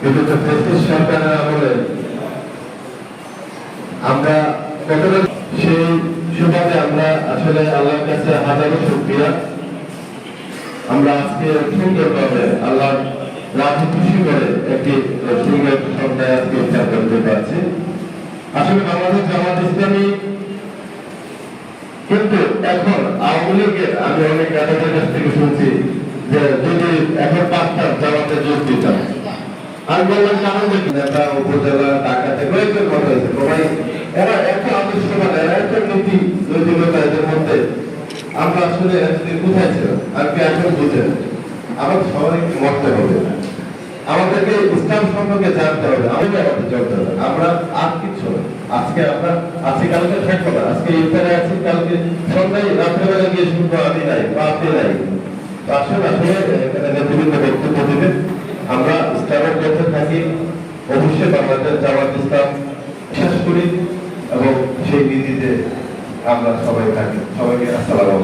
বিগত ব্রিটিশ সরকারের আমলে আমরা কতটা সেই সুবাদে আমরা আসলে আল্লাহর কাছে হাজারো শুক্রিয়া। আমরা আজকে সুন্দরভাবে আল্লাহ রাজি খুশি করে একটি সুন্দর সন্ধ্যায় আজকে ইচ্ছা করতে পারছি। আসলে বাংলাদেশ জামাত ইসলামী কিন্তু এখন আওয়ামী লীগের, আমি অনেক নেতাদের কাছ থেকে শুনছি আমি বললাম নেতা, উপজেলা কথা হয়েছে। সবাই এরা এত আদর্শবান এরা এত নীতি, নৈতিকতা এদের মধ্যে। আমরা আসলে এতদিন কোথায় ছিলাম আর কি এখন আমাদের সবাইকে মরতে হবে। আমাদেরকে ইসলাম সম্পর্কে জানতে হবে। আমাদের জানতে হবে আমরা আর না। আজকে আমরা, আজকে কালকে থাকব না। আজকে আছি, কালকে সন্ধ্যায় রাত্রেবেলা গিয়ে শুনব, আমি নাই বা আপনি নাই। আসলে আসলে এখানে নেতৃবৃন্দ আমরা থাকি অবশ্যই বাংলাদেশ জামাত ইসলাম বিশ্বাস করি এবং সেই নীতিতে আমরা সবাই থাকি। সবাইকে আসসালাম